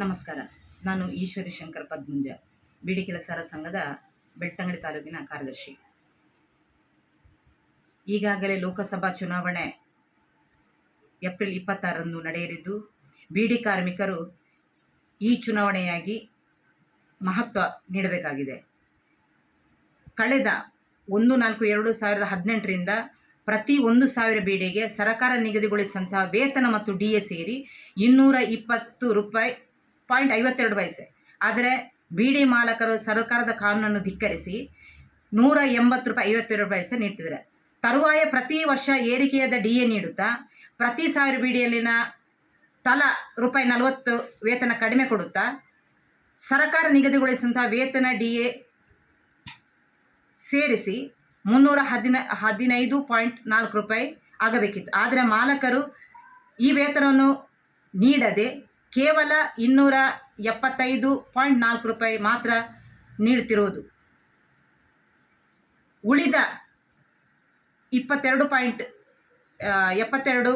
ನಮಸ್ಕಾರ. ನಾನು ಈಶ್ವರಿ ಶಂಕರ್ ಪದ್ಮುಂಜ ಬಿಡಿ ಕೆಲಸರ ಸಂಘದ ಬೆಳ್ತಂಗಡಿ ತಾಲೂಕಿನ ಕಾರ್ಯದರ್ಶಿ. ಈಗಾಗಲೇ ಲೋಕಸಭಾ ಚುನಾವಣೆ ಏಪ್ರಿಲ್ ಇಪ್ಪತ್ತಾರರಂದು ನಡೆಯಲಿದ್ದು, ಬಿಡಿ ಕಾರ್ಮಿಕರು ಈ ಚುನಾವಣೆಯಾಗಿ ಮಹತ್ವ ನೀಡಬೇಕಾಗಿದೆ. ಕಳೆದ ಒಂದು ನಾಲ್ಕು ಎರಡು ಸಾವಿರದ ಹದಿನೆಂಟರಿಂದ ಪ್ರತಿ ಒಂದು ಸಾವಿರ ಬೀಡಿಗೆ ಸರ್ಕಾರ ನಿಗದಿಗೊಳಿಸಿದಂತಹ ವೇತನ ಮತ್ತು ಡಿ ಎ ಸೇರಿ ಇನ್ನೂರ ಇಪ್ಪತ್ತು ರೂಪಾಯಿ ಪಾಯಿಂಟ್ ಐವತ್ತೆರಡು ಪೈಸೆ ಆದರೆ ಬೀಡಿ ಮಾಲಕರು ಸರ್ಕಾರದ ಕಾನೂನನ್ನು ಧಿಕ್ಕರಿಸಿ ನೂರ ಎಂಬತ್ತು ರೂಪಾಯಿ ಐವತ್ತೆರಡು ಪೈಸೆ ನೀಡ್ತಿದ್ದಾರೆ. ತರುವಾಯ ಪ್ರತಿ ವರ್ಷ ಏರಿಕೆಯಾದ ಡಿ ಎ ನೀಡುತ್ತಾ ಪ್ರತಿ ಸಾವಿರ ಬೀಡಿಯಲ್ಲಿನ ತಲಾ ರೂಪಾಯಿ ನಲವತ್ತು ವೇತನ ಕಡಿಮೆ ಕೊಡುತ್ತಾ ಸರ್ಕಾರ ನಿಗದಿಗೊಳಿಸಿದಂತಹ ವೇತನ ಡಿ ಎ ಸೇರಿಸಿ ಮುನ್ನೂರ ಹದಿನ ಹದಿನೈದು ಪಾಯಿಂಟ್ ನಾಲ್ಕು ರೂಪಾಯಿ ಆಗಬೇಕಿತ್ತು. ಆದರೆ ಮಾಲಕರು ಈ ವೇತನವನ್ನು ನೀಡದೆ ಕೇವಲ ಇನ್ನೂರ ಎಪ್ಪತ್ತೈದು ಪಾಯಿಂಟ್ ನಾಲ್ಕು ರೂಪಾಯಿ ಮಾತ್ರ ನೀಡುತ್ತಿರುವುದು. ಉಳಿದ ಇಪ್ಪತ್ತೆರಡು ಪಾಯಿಂಟ್ ಎಪ್ಪತ್ತೆರಡು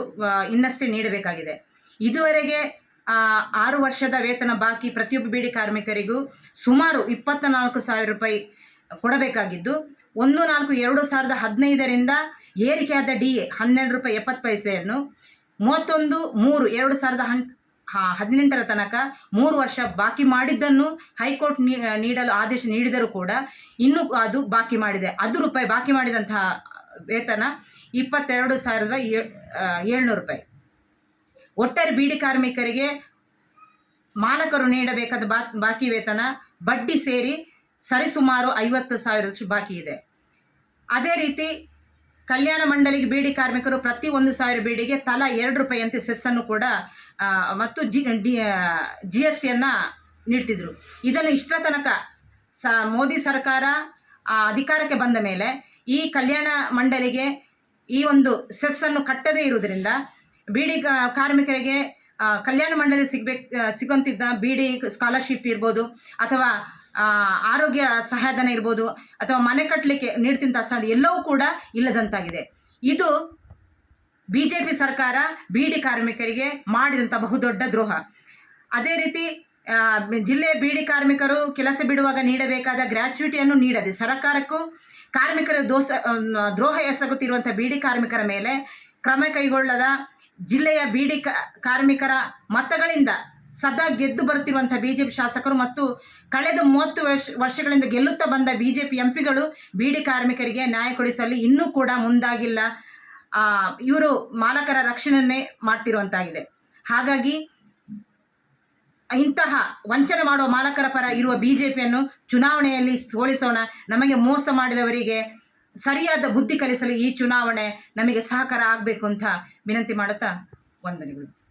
ಇನ್ನಷ್ಟೇ ನೀಡಬೇಕಾಗಿದೆ. ಇದುವರೆಗೆ ಆರು ವರ್ಷದ ವೇತನ ಬಾಕಿ ಪ್ರತಿಯೊಬ್ಬ ಬೀಡಿ ಕಾರ್ಮಿಕರಿಗೂ ಸುಮಾರು ಇಪ್ಪತ್ತ ನಾಲ್ಕು ಸಾವಿರ ರೂಪಾಯಿ ಕೊಡಬೇಕಾಗಿದ್ದು, ಒಂದು ನಾಲ್ಕು ಎರಡು ಸಾವಿರದ ಹದಿನೈದರಿಂದ ಏರಿಕೆಯಾದ ಡಿ ಎ ಹನ್ನೆರಡು ರೂಪಾಯಿ ಎಪ್ಪತ್ತು ಪೈಸೆಯನ್ನು, ಮೂವತ್ತೊಂದು ಮೂರು ಎರಡು ಸಾವಿರದ ಹನ್ ಹದಿನೆಂಟರ ತನಕ ಮೂರು ವರ್ಷ ಬಾಕಿ ಮಾಡಿದ್ದನ್ನು ಹೈಕೋರ್ಟ್ ನೀಡಲು ಆದೇಶ ನೀಡಿದರೂ ಕೂಡ ಇನ್ನೂ ಅದು ಬಾಕಿ ಮಾಡಿದೆ. ಅದು ರೂಪಾಯಿ ಬಾಕಿ ಮಾಡಿದಂತಹ ವೇತನ ಇಪ್ಪತ್ತೆರಡು ಸಾವಿರದ ಏಳ್ನೂರು ರೂಪಾಯಿ. ಒಟ್ಟಾರೆ ಬೀಡಿ ಕಾರ್ಮಿಕರಿಗೆ ಮಾಲಕರು ನೀಡಬೇಕಾದ ಬಾ, ಬಾಕಿ ವೇತನ ಬಡ್ಡಿ ಸೇರಿ ಸರಿಸುಮಾರು ಐವತ್ತು ಸಾವಿರದಷ್ಟು ಬಾಕಿ ಇದೆ. ಅದೇ ರೀತಿ ಕಲ್ಯಾಣ ಮಂಡಳಿಗೆ ಬೀಡಿ ಕಾರ್ಮಿಕರು ಪ್ರತಿ ಒಂದು ಸಾವಿರ ಬೀಡಿಗೆ ತಲಾ ಎರಡು ರೂಪಾಯಿಯಂತೆ ಸೆಸ್ಸನ್ನು ಕೂಡ ಮತ್ತು ಜಿ ಜಿ ಎಸ್ ಟಿಯನ್ನು ನೀಡ್ತಿದ್ರು. ಇದನ್ನು ಇಷ್ಟರ ತನಕ ಸ, ಮೋದಿ ಸರ್ಕಾರ ಅಧಿಕಾರಕ್ಕೆ ಬಂದ ಮೇಲೆ ಈ ಕಲ್ಯಾಣ ಮಂಡಳಿಗೆ ಈ ಒಂದು ಸೆಸ್ಸನ್ನು ಕಟ್ಟದೇ ಇರುವುದರಿಂದ ಬೀಡಿ ಕಾರ್ಮಿಕರಿಗೆ ಕಲ್ಯಾಣ ಮಂಡಳಿ ಸಿಗ್ಬೇಕು, ಸಿಗುವಂತಿದ್ದ ಬಿ ಡಿ ಸ್ಕಾಲರ್ಶಿಪ್ ಇರ್ಬೋದು, ಅಥವಾ ಆರೋಗ್ಯ ಸಹಾಯಧನ ಇರ್ಬೋದು ಅಥವಾ ಮನೆ ಕಟ್ಟಲಿಕ್ಕೆ ನೀಡ್ತಿಂತ ಸಾಧ್ಯ ಎಲ್ಲವೂ ಕೂಡ ಇಲ್ಲದಂತಾಗಿದೆ. ಇದು ಬಿ ಜೆ ಪಿ ಸರ್ಕಾರ, ಬೀಡಿ ಕಾರ್ಮಿಕರಿಗೆ ಮಾಡಿದಂಥ ಬಹುದೊಡ್ಡ ದ್ರೋಹ. ಅದೇ ರೀತಿ ಜಿಲ್ಲೆಯ ಬೀಡಿ ಕಾರ್ಮಿಕರು ಕೆಲಸ ಬಿಡುವಾಗ ನೀಡಬೇಕಾದ ಗ್ರ್ಯಾಚ್ಯುಟಿಯನ್ನು ನೀಡದೆ ಸರ್ಕಾರಕ್ಕೂ ಕಾರ್ಮಿಕರ ದೋಸ ದ್ರೋಹ ಎಸಗುತ್ತಿರುವಂಥ ಬೀಡಿ ಕಾರ್ಮಿಕರ ಮೇಲೆ ಕ್ರಮ ಕೈಗೊಳ್ಳದ ಜಿಲ್ಲೆಯ ಬೀಡಿ ಕಾರ್ಮಿಕರ ಮತಗಳಿಂದ ಸದಾ ಗೆದ್ದು ಬರುತ್ತಿರುವಂಥ ಬಿ ಶಾಸಕರು ಮತ್ತು ಕಳೆದ ಮೂವತ್ತು ವರ್ಷ, ವರ್ಷಗಳಿಂದ ಗೆಲ್ಲುತ್ತಾ ಬಂದ ಬಿ ಜೆ ಪಿ ಎಂಪಿಗಳು ಬೀಡಿ ಕಾರ್ಮಿಕರಿಗೆ ನ್ಯಾಯ ಕೊಡಿಸಲು ಇನ್ನೂ ಕೂಡ ಮುಂದಾಗಿಲ್ಲ. ಇವರು ಮಾಲಕರ ರಕ್ಷಣೆಯನ್ನೇ ಮಾಡ್ತಿರುವಂತಾಗಿದೆ. ಹಾಗಾಗಿ ಇಂತಹ ವಂಚನೆ ಮಾಡುವ ಮಾಲಕರ ಪರ ಇರುವ ಬಿ ಜೆ ಪಿಯನ್ನು ಚುನಾವಣೆಯಲ್ಲಿ ಸೋಲಿಸೋಣ. ನಮಗೆ ಮೋಸ ಮಾಡಿದವರಿಗೆ ಸರಿಯಾದ ಬುದ್ಧಿ ಕಲಿಸಲು ಈ ಚುನಾವಣೆ ನಮಗೆ ಸಹಕಾರ ಆಗಬೇಕು ಅಂತ ವಿನಂತಿ ಮಾಡುತ್ತಾ ವಂದನೆಗಳು.